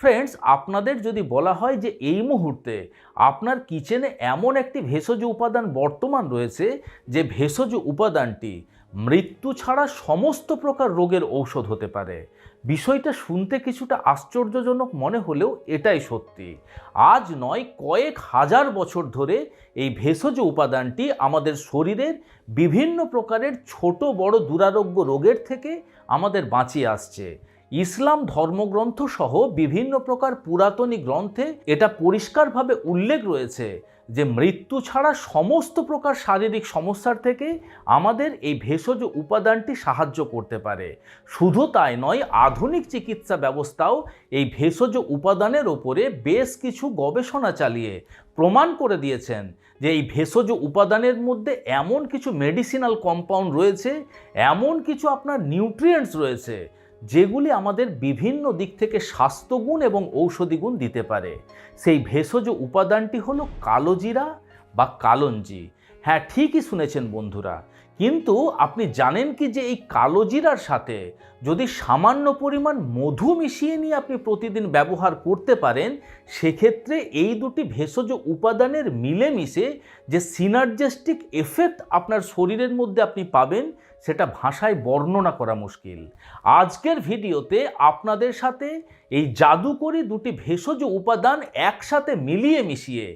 Friends আপনাদের যদি বলা হয় যে এই মুহূর্তে আপনার কিচেনে এমন একটি ভেষজ উপাদান বর্তমান রয়েছে যে ভেষজ উপাদানটি মৃত্যু ছাড়া সমস্ত প্রকার রোগের ঔষধ হতে পারে। বিষয়টা শুনতে কিছুটা আশ্চর্যজনক মনে হলেও এটাই সত্যি। আজ নয়, কয়েক হাজার বছর ধরে এই ভেষজ উপাদানটি আমাদের শরীরের বিভিন্ন প্রকারের ছোট বড় দুরারোগ্য রোগের থেকে আমাদের বাঁচিয়ে আসছে। ইসলাম ধর্মগ্রন্থ সহ বিভিন্ন প্রকার পুরাতনী গ্রন্থে এটা পরিষ্কারভাবে উল্লেখ রয়েছে যে মৃত্যু ছাড়া সমস্ত প্রকার শারীরিক সমস্যার থেকে আমাদের এই ভেষজ উপাদানটি সাহায্য করতে পারে। শুধু তাই নয়, আধুনিক চিকিৎসা ব্যবস্থাও এই ভেষজ উপাদানের ওপরে বেশ কিছু গবেষণা চালিয়ে প্রমাণ করে দিয়েছেন যে এই ভেষজ উপাদানের মধ্যে এমন কিছু মেডিসিনাল কম্পাউন্ড রয়েছে, এমন কিছু আপনার নিউট্রিয়েন্টস রয়েছে যেগুলি আমাদের বিভিন্ন দিক থেকে স্বাস্থ্যগুণ এবং ঔষধিগুণ দিতে পারে। সেই ভেষজ উপাদানটি হলো কালোজিরা বা কালঞ্জি। হ্যাঁ ঠিকই শুনেছেন বন্ধুরা। কিন্তু আপনি জানেন কি যে এই কালোজিরার সাথে যদি সামান্য পরিমাণ মধু মিশিয়ে নিয়ে আপনি প্রতিদিন ব্যবহার করতে পারেন, সেক্ষেত্রে এই দুটি ভেষজ উপাদানের মিলেমিশে যে সিনার্জেস্টিক এফেক্ট আপনার শরীরের মধ্যে আপনি পাবেন সেটা ভাষায় বর্ণনা করা মুশকিল। আজকের ভিডিওতে আপনাদের সাথে এই জাদুকরি দুটি ভেষজ উপাদান একসাথে মিলিয়ে মিশিয়ে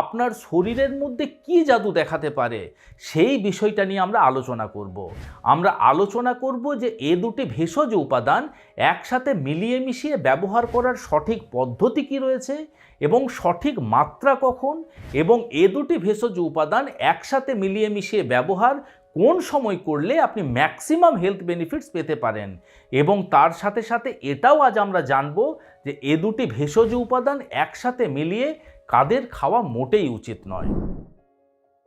আপনার শরীরের মধ্যে কি জাদু দেখাতে পারে সেই বিষয়টা নিয়ে আমরা আলোচনা করব। আমরা আলোচনা করব যে এ দুটি ভেষজ উপাদান একসাথে মিলিয়ে মিশিয়ে ব্যবহার করার সঠিক পদ্ধতি কি রয়েছে এবং সঠিক মাত্রা কখন এবং এ দুটি ভেষজ উপাদান একসাথে মিলিয়ে মিশিয়ে ব্যবহার কোন সময় করলে আপনি ম্যাক্সিমাম হেলথ বেনিফিটস পেতে পারেন? এবং তার সাথে সাথে এটাও আজ আমরা জানব যে এ দুটি ভেষজ উপাদান একসাথে মিলিয়ে কাদের খাওয়া মোটেই উচিত নয়।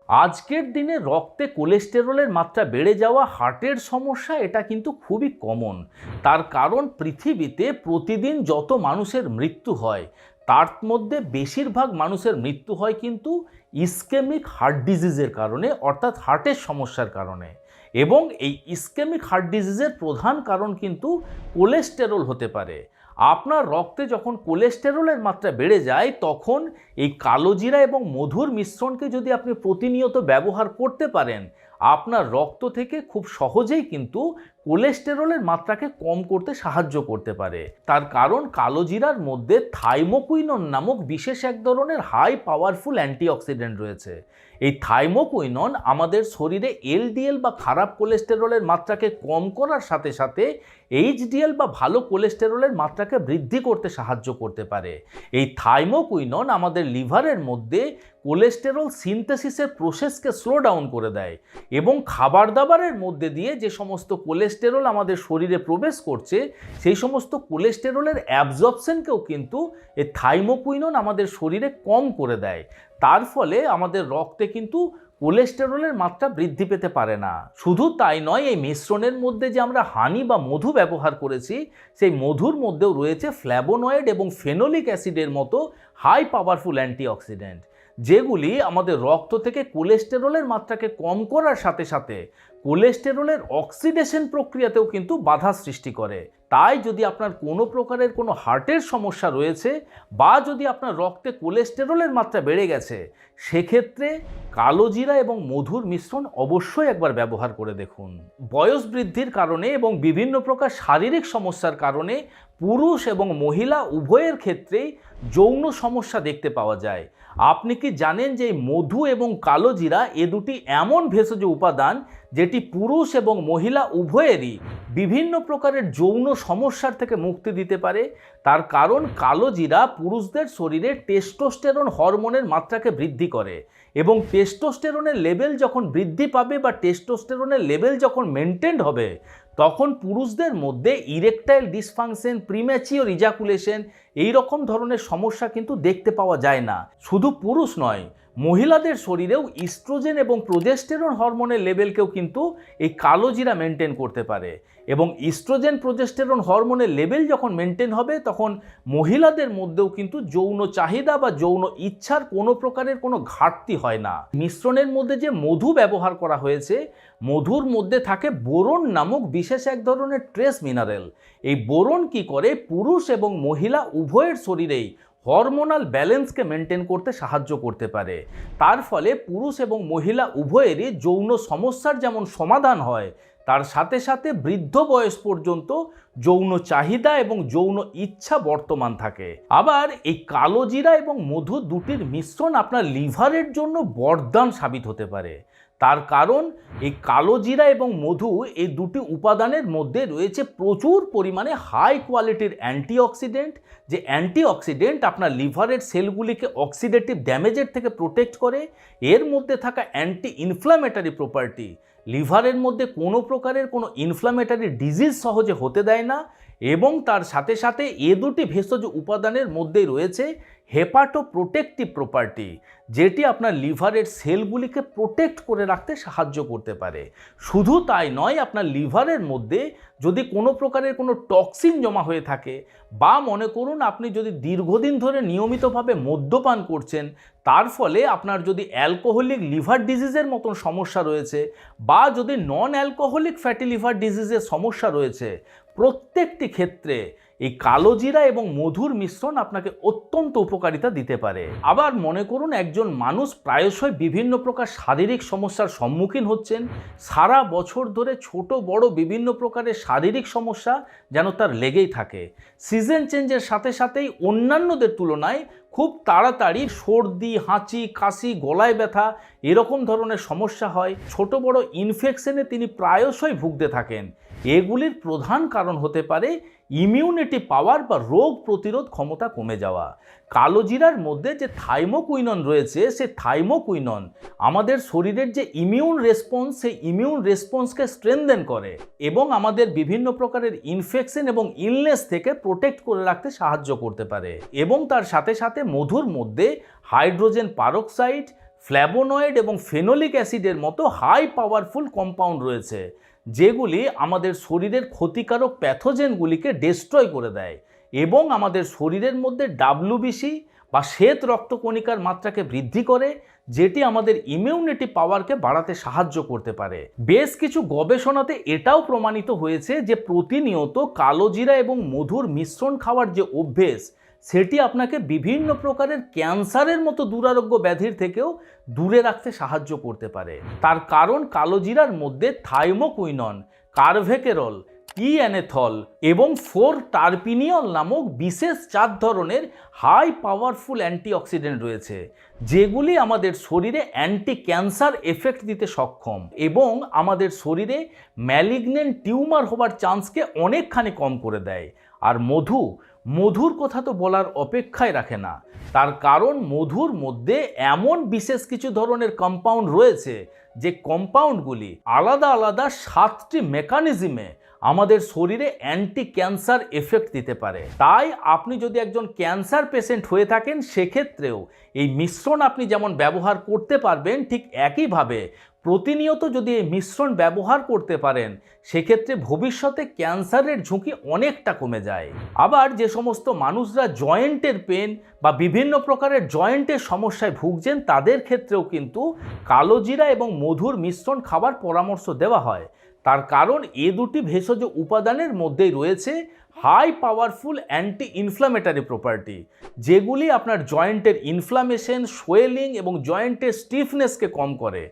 আজকের দিনে রক্তে কোলেস্টেরলের মাত্রা বেড়ে যাওয়া হার্টের সমস্যা, এটা কিন্তু খুবই কমন তার কারণ পৃথিবীতে প্রতিদিন যত মানুষের মৃত্যু হয় তার মধ্যে বেশিরভাগ মানুষের মৃত্যু হয় কিন্তু ইস্কেমিক হার্ট ডিজিজের কারণে, অর্থাৎ হার্টের সমস্যার কারণে। এবং এই ইস্কেমিক হার্ট ডিজিজের প্রধান কারণ কিন্তু কোলেস্টেরল হতে পারে। আপনার রক্তে যখন কোলেস্টেরলের মাত্রা বেড়ে যায়, তখন এই কালোজিরা এবং মধুর মিশ্রণকে যদি আপনি প্রতিনিয়ত ব্যবহার করতে পারেন, আপনার রক্ত থেকে খুব সহজেই কিন্তু কোলেস্টেরলের মাত্রাকে কম করতে সাহায্য করতে পারে। তার কারণ কালোজিরার মধ্যে থাইমোকুইনন নামক বিশেষ এক ধরনের হাই পাওয়ারফুল অ্যান্টিঅক্সিডেন্ট রয়েছে। এই থাইমোকুইনন আমাদের শরীরে এলডিএল বা খারাপ কোলেস্টেরলের মাত্রাকে কম করার সাথে সাথে এইচডিএল বা ভালো কোলেস্টেরলের মাত্রাকে বৃদ্ধি করতে সাহায্য করতে পারে। এই থাইমোকুইনন আমাদের লিভারের মধ্যে কোলেস্টেরল সিনথেসিসের প্রসেসকে স্লো ডাউন করে দেয় এবং খাবার দাবারের মধ্যে দিয়ে যে সমস্ত কোলেস্টেরল আমাদের শরীরে প্রবেশ করছে, সেই সমস্ত কোলেস্টেরলের অ্যাবজর্পশনকেও কিন্তু এই থাইমোকুইনন আমাদের শরীরে কম করে দেয়। তার ফলে আমাদের রক্তে কিন্তু কোলেস্টেরলের মাত্রা বৃদ্ধি পেতে পারে না। শুধু তাই নয়, এই মিশ্রণের মধ্যে যে আমরা হানি বা মধু ব্যবহার করেছি, সেই মধুর মধ্যেও রয়েছে ফ্ল্যাবোনয়েড এবং ফেনোলিক অ্যাসিডের মতো হাই পাওয়ারফুল অ্যান্টিঅক্সিডেন্ট যেগুলি আমাদের রক্ত থেকে কোলেস্টেরলের মাত্রাকে কম করার সাথে সাথে কোলেস্টেরলের অক্সিডেশন প্রক্রিয়াতেও কিন্তু বাধা সৃষ্টি করে। তাই যদি আপনার কোনো প্রকারের কোনো হার্টের সমস্যা রয়েছে বা যদি আপনার রক্তে কোলেস্টেরলের মাত্রা বেড়ে গেছে, সেক্ষেত্রে কালোজিরা এবং মধুর মিশ্রণ অবশ্যই একবার ব্যবহার করে দেখুন। বয়স বৃদ্ধির কারণে এবং বিভিন্ন প্রকার শারীরিক সমস্যার কারণে পুরুষ এবং মহিলা উভয়ের ক্ষেত্রেই যৌন সমস্যা দেখতে পাওয়া যায়। আপনি কি জানেন যে মধু এবং কালোজিরা এ দুটি এমন ভেষজ উপাদান যেটি পুরুষ এবং মহিলা উভয়েরই বিভিন্ন প্রকারের যৌন সমস্যার থেকে মুক্তি দিতে পারে। তার কারণ কালোজিরা পুরুষদের শরীরে টেস্টোস্টেরন হরমোনের মাত্রাকে বৃদ্ধি করে এবং টেস্টোস্টেরনের লেভেল যখন বৃদ্ধি পাবে বা টেস্টোস্টেরনের লেভেল যখন মেনটেন হবে, তখন পুরুষদের মধ্যে ইরেকটাইল ডিসফাংশন, প্রিম্যাচিওর ইজাকুলেশন, এই রকম ধরনের সমস্যা কিন্তু দেখতে পাওয়া যায় না। শুধু পুরুষ নয় মহিলাদের শরীরেও ইস্ট্রোজেন এবং প্রোজেস্টেরন হরমোনের লেভেলকেও কিন্তু এই কালো জিরা মেনটেন করতে পারে। এবং ইস্ট্রোজেন, প্রোজেস্টেরন হরমোনের লেভেল যখন মেনটেন হবে, তখন মহিলাদের মধ্যেও কিন্তু যৌন চাহিদা বা যৌন ইচ্ছার কোনো প্রকারের কোনো ঘাটতি হয় না। মিশ্রণের মধ্যে যে মধু ব্যবহার করা হয়েছে, মধুর মধ্যে থাকে বোরন নামক বিশেষ এক ধরনের ট্রেস মিনারেল। এই বোরন কি করে পুরুষ এবং মহিলা উভয়ের শরীরেই হরমোনাল ব্যালেন্সকে মেনটেন করতে সাহায্য করতে পারে। তার ফলে পুরুষ এবং মহিলা উভয়েরই যৌন সমস্যার যেমন সমাধান হয়, তার সাথে সাথে বৃদ্ধ বয়স পর্যন্ত যৌন চাহিদা এবং যৌন ইচ্ছা বর্তমান থাকে। আবার এই কালো জিরা এবং মধু দুটির মিশ্রণ আপনার লিভারের জন্য বরদান সাবিত হতে পারে। তার কারণ, এই কালো জিরা এবং মধু এই দুটি উপাদানের মধ্যে রয়েছে প্রচুর পরিমাণে হাই কোয়ালিটির অ্যান্টিঅক্সিডেন্ট যে অ্যান্টিঅক্সিডেন্ট আপনার লিভারের সেলগুলিকে অক্সিডেটিভ ড্যামেজের থেকে প্রোটেক্ট করে। এর মধ্যে থাকা অ্যান্টি ইনফ্লামেটারি প্রপার্টি লিভারের মধ্যে কোনো প্রকারের কোনো ইনফ্লামেটারি ডিজিজ সহজে হতে দেয় না। এবং তার সাথে সাথে এ দুটি ভেষজ উপাদানের মধ্যেই রয়েছে হেপাটো প্রোটেক্টিভ প্রপার্টি যেটি আপনার লিভারের সেলগুলিকে প্রোটেক্ট করে রাখতে সাহায্য করতে পারে। শুধু তাই নয়, আপনার লিভারের মধ্যে যদি কোনো প্রকারের কোনো টক্সিন জমা হয়ে থাকে বা মনে করুন আপনি যদি দীর্ঘদিন ধরে নিয়মিতভাবে মদ্যপান করছেন, তার ফলে আপনার যদি অ্যালকোহলিক লিভার ডিজিজের মতন সমস্যা রয়েছে বা যদি নন অ্যালকোহলিক ফ্যাটি লিভার ডিজিজের সমস্যা রয়েছে প্রত্যেকটি ক্ষেত্রে এই কালো জিরা এবং মধুর মিশ্রণ আপনাকে অত্যন্ত উপকারিতা দিতে পারে। আবার মনে করুন, একজন মানুষ প্রায়শই বিভিন্ন প্রকার শারীরিক সমস্যার সম্মুখীন হচ্ছেন। সারা বছর ধরে ছোট, বড় বিভিন্ন প্রকারের শারীরিক সমস্যা যেন তার লেগেই থাকে। সিজন চেঞ্জের সাথে সাথেই অন্যান্যদের তুলনায় খুব তাড়াতাড়ি সর্দি, হাঁচি, কাশি, গলায় ব্যথা এরকম ধরনের সমস্যা হয়। ছোট, বড় ইনফেকশনে তিনি প্রায়শই ভুগতে থাকেন। এগুলির প্রধান কারণ হতে পারে ইমিউনিটি পাওয়ার বা রোগ প্রতিরোধ ক্ষমতা কমে যাওয়া। কালোজিরার মধ্যে যে থাইমোকুইনন রয়েছে, সে থাইমোকুইনন আমাদের শরীরের যে ইমিউন রেসপন্স সেই ইমিউন রেসপন্সকে স্ট্রেনদেন করে এবং আমাদের বিভিন্ন প্রকারের ইনফেকশন এবং ইলনেস থেকে প্রোটেক্ট করে রাখতে সাহায্য করতে পারে এবং তার সাথে সাথে মধুর মধ্যে হাইড্রোজেন পারক্সাইড ফ্ল্যাবোনয়েড এবং ফেনোলিক অ্যাসিডের মতো হাই পাওয়ারফুল কম্পাউন্ড রয়েছে। যেগুলি আমাদের শরীরের ক্ষতিকারক প্যাথোজেনগুলিকে ডেস্ট্রয় করে দেয় এবং আমাদের শরীরের মধ্যে ডাব্লুবিসি বা শ্বেত রক্তকণিকার মাত্রাকে বৃদ্ধি করে, যেটি আমাদের ইমিউনিটি পাওয়ারকে বাড়াতে সাহায্য করতে পারে। বেশ কিছু গবেষণাতে এটাও প্রমাণিত হয়েছে যে প্রতিনিয়ত কালো জিরা এবং মধুর মিশ্রণ খাওয়ার যে অভ্যেস সেটি আপনাকে বিভিন্ন প্রকারের ক্যান্সারের মতো দুরারোগ্য ব্যাধির থেকেও দূরে রাখতে সাহায্য করতে পারে। তার কারণ কালো জিরার মধ্যে থাইমোকুইনন, কার্ভেকেরল টিএনএথল এবং ফোর টার্পিনিয়ল নামক বিশেষ চার ধরনের হাই পাওয়ারফুল অ্যান্টিঅক্সিডেন্ট রয়েছে, যেগুলি আমাদের শরীরে অ্যান্টি ক্যান্সার এফেক্ট দিতে সক্ষম এবং আমাদের শরীরে ম্যালিগনেন্ট টিউমার হবার চান্সকে অনেকখানি কম করে দেয়। আর মধু মধুর কথা তো বলার অপেক্ষায় রাখে না। তার কারণ মধুর মধ্যে এমন বিশেষ কিছু ধরনের কম্পাউন্ড রয়েছে যে কম্পাউন্ডগুলি আলাদা আলাদা সাতটি মেকানিজমে আমাদের শরীরে অ্যান্টি ক্যান্সার এফেক্ট দিতে পারে। তাই আপনি যদি একজন ক্যান্সার পেশেন্ট হয়ে থাকেন, সেক্ষেত্রেও এই মিশ্রণ আপনি যেমন ব্যবহার করতে পারবেন, ঠিক একইভাবে প্রতিনিয়ত যদি এই মিশ্রণ ব্যবহার করতে পারেন, সেক্ষেত্রে ভবিষ্যতে ক্যান্সারের ঝুঁকি অনেকটা কমে যায়। আবার যে সমস্ত মানুষরা জয়েন্টের পেন বা বিভিন্ন প্রকারের জয়েন্টের সমস্যায় ভুগছেন, তাদের ক্ষেত্রেও কিন্তু কালো জিরা এবং মধুর মিশ্রণ খাবার পরামর্শ দেওয়া হয়। তার কারণ এ দুটি ভেষজ উপাদানের মধ্যেই রয়েছে high powerful anti inflammatory property যেগুলি আপনার জয়েন্টের ইনফ্লামেশন সোয়েলিং এবং জয়েন্টের স্টিফনেসকে কম করে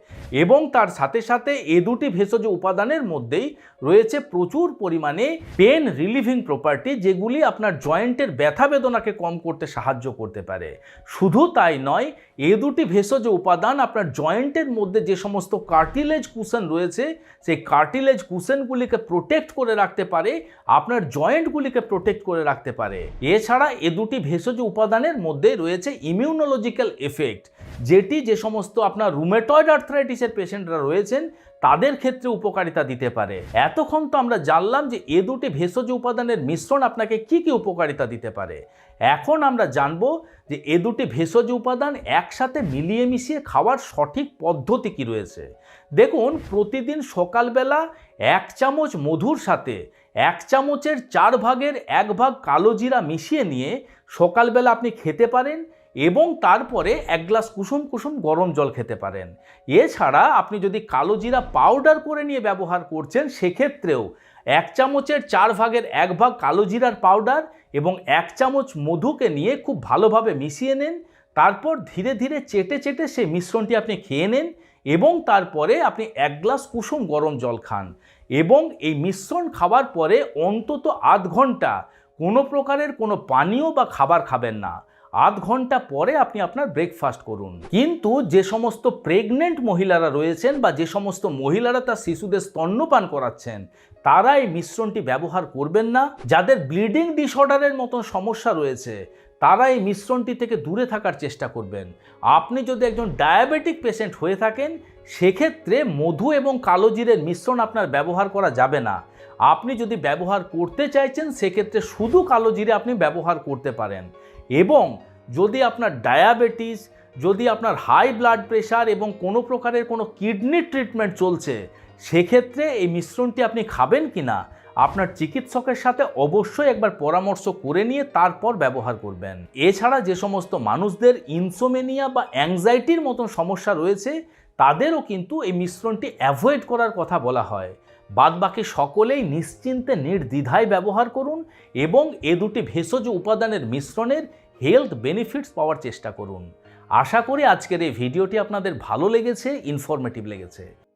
এবং তার সাথে সাথে এ দুটি ভেষজ উপাদানের মধ্যেই রয়েছে প্রচুর পরিমাণে পেন রিলিভিং প্রপার্টি যেগুলি আপনার জয়েন্টের ব্যথা বেদনাকে কম করতে সাহায্য করতে পারে। শুধু তাই নয়, এ দুটি ভেষজ উপাদান আপনার জয়েন্টের মধ্যে যে সমস্ত কার্টিলেজ কুশন রয়েছে, সেই কার্টিলেজ কুশনগুলিকে প্রোটেক্ট করে রাখতে পারে। আপনার জয়েন্টগুলিকে প্রোটেক্ট করে রাখতে পারে। এছাড়া এ দুটি ভেষজ উপাদানের মধ্যে রয়েছে ইমিউনোলজিক্যাল এফেক্ট যেটি যে সমস্ত আপনার রুমেটয়েড আর্থ্রাইটিসের পেশেন্টরা রয়েছেন, তাদের ক্ষেত্রে উপকারিতা দিতে পারে। এতক্ষণ তো আমরা জানলাম যে এ দুটি ভেষজ উপাদানের মিশ্রণ আপনাকে কি কি উপকারিতা দিতে পারে। এখন আমরা জানব যে এ দুটি ভেষজ উপাদান একসাথে মিলিয়ে মিশিয়ে খাওয়ার সঠিক পদ্ধতি কি রয়েছে। দেখুন, প্রতিদিন সকালবেলা এক চামচ মধুর সাথে এক চামচের চার ভাগের এক ভাগ কালো জিরা মিশিয়ে নিয়ে সকালবেলা আপনি খেতে পারেন এবং তারপরে এক গ্লাস কুসুম কুসুম গরম জল খেতে পারেন। এছাড়া আপনি যদি কালো জিরা পাউডার করে নিয়ে ব্যবহার করছেন, সেক্ষেত্রেও এক চামচের চার ভাগের এক ভাগ কালো জিরার পাউডার এবং এক চামচ মধুকে নিয়ে খুব ভালোভাবে মিশিয়ে নেন। তারপর ধীরে ধীরে চেটে চেটে সেই মিশ্রণটি আপনি খেয়ে নেন এবং তারপরে আপনি এক গ্লাস কুসুম গরম জল খান। এবং এই মিশ্রণ খাওয়ার পরে অন্তত আধ ঘণ্টা কোনো প্রকারের কোনো পানীয় বা খাবার খাবেন না। আধ ঘণ্টা পরে আপনি আপনার ব্রেকফাস্ট করুন। কিন্তু যে সমস্ত প্রেগনেন্ট মহিলারা রয়েছেন বা যে সমস্ত মহিলারা তার শিশুদের স্তন্যপান করাচ্ছেন, তারা এই মিশ্রণটি ব্যবহার করবেন না। যাদের ব্লিডিং ডিসঅর্ডারের মতন সমস্যা রয়েছে, তারা এই মিশ্রণটি থেকে দূরে থাকার চেষ্টা করবেন। আপনি যদি একজন ডায়াবেটিক পেশেন্ট হয়ে থাকেন সেক্ষেত্রে মধু এবং কালো জিরের মিশ্রণ আপনার ব্যবহার করা যাবে না। আপনি যদি ব্যবহার করতে চাইছেন, সেক্ষেত্রে শুধু কালো জিরে আপনি ব্যবহার করতে পারেন। এবং যদি আপনার ডায়াবেটিস, যদি আপনার হাই ব্লাড প্রেশার এবং কোনো প্রকারের কোনো কিডনির ট্রিটমেন্ট চলছে, সেক্ষেত্রে এই মিশ্রণটি আপনি খাবেন কি না আপনার চিকিৎসকের সাথে অবশ্যই একবার পরামর্শ করে নিয়ে তারপর ব্যবহার করবেন। এছাড়া যে সমস্ত মানুষদের ইনসোমেনিয়া বা অ্যাংজাইটির মতন সমস্যা রয়েছে তাদেরও কিন্তু এই মিশ্রণটি অ্যাভয়েড করার কথা বলা হয়। বাদবাকি সকলেই নিশ্চিন্তে, নির্দ্বিধায় ব্যবহার করুন এবং এ দুটি ভেষজ উপাদানের মিশ্রণের হেলথ বেনিফিটস পাওয়ার চেষ্টা করুন। আশা করি আজকের এই ভিডিওটি আপনাদের ভালো লেগেছে ইনফরমেটিভ লেগেছে।